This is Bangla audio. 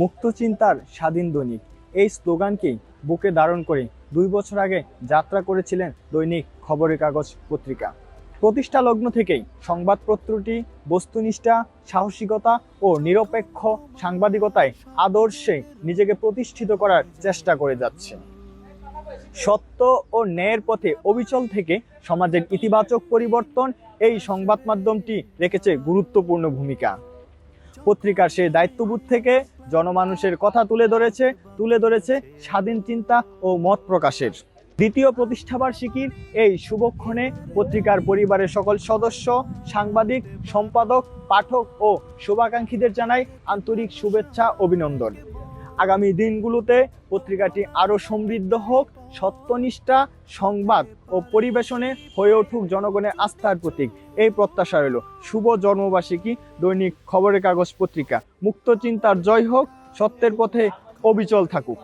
মুক্ত চিন্তার স্বাধীন দৈনিক। এই স্লোগানকেই বুকে ধারণ করে দুই বছর আগে যাত্রা করেছিলেন দৈনিক খবরের কাগজ পত্রিকা। প্রতিষ্ঠা লগ্ন থেকেই সংবাদপত্রটি, বস্তুনিষ্ঠা, সাহসিকতা ও নিরপেক্ষ সাংবাদিকতায় আদর্শে নিজেকে প্রতিষ্ঠিত করার চেষ্টা করে যাচ্ছে। সত্য ও ন্যায়ের পথে অবিচল থেকে সমাজের ইতিবাচক পরিবর্তন এই সংবাদ মাধ্যমটি রেখেছে গুরুত্বপূর্ণ ভূমিকা। পত্রিকার সেই দায়িত্ববোধ থেকে জনমানুষের কথা তুলে ধরেছে তুলে ধরেছে স্বাধীন চিন্তা ও মত প্রকাশের। দ্বিতীয় প্রতিষ্ঠাবার্ষিকীর এই শুভক্ষণে পত্রিকার পরিবারের সকল সদস্য, সাংবাদিক, সম্পাদক, পাঠক ও শুভাকাঙ্ক্ষীদের জানাই আন্তরিক শুভেচ্ছা, অভিনন্দন। আগামী দিনগুলোতে পত্রিকাটি আরও সমৃদ্ধ হোক সত্যনিষ্ঠা সংবাদ ও পরিবেশনে হয়ে উঠুক জনগণের আস্থার প্রতীক। এই প্রত্যাশা রইল। শুভ জন্মবার্ষিকী, দৈনিক খবরের কাগজ পত্রিকা। মুক্ত চিন্তার জয় হোক, সত্যের পথে অবিচল থাকুক।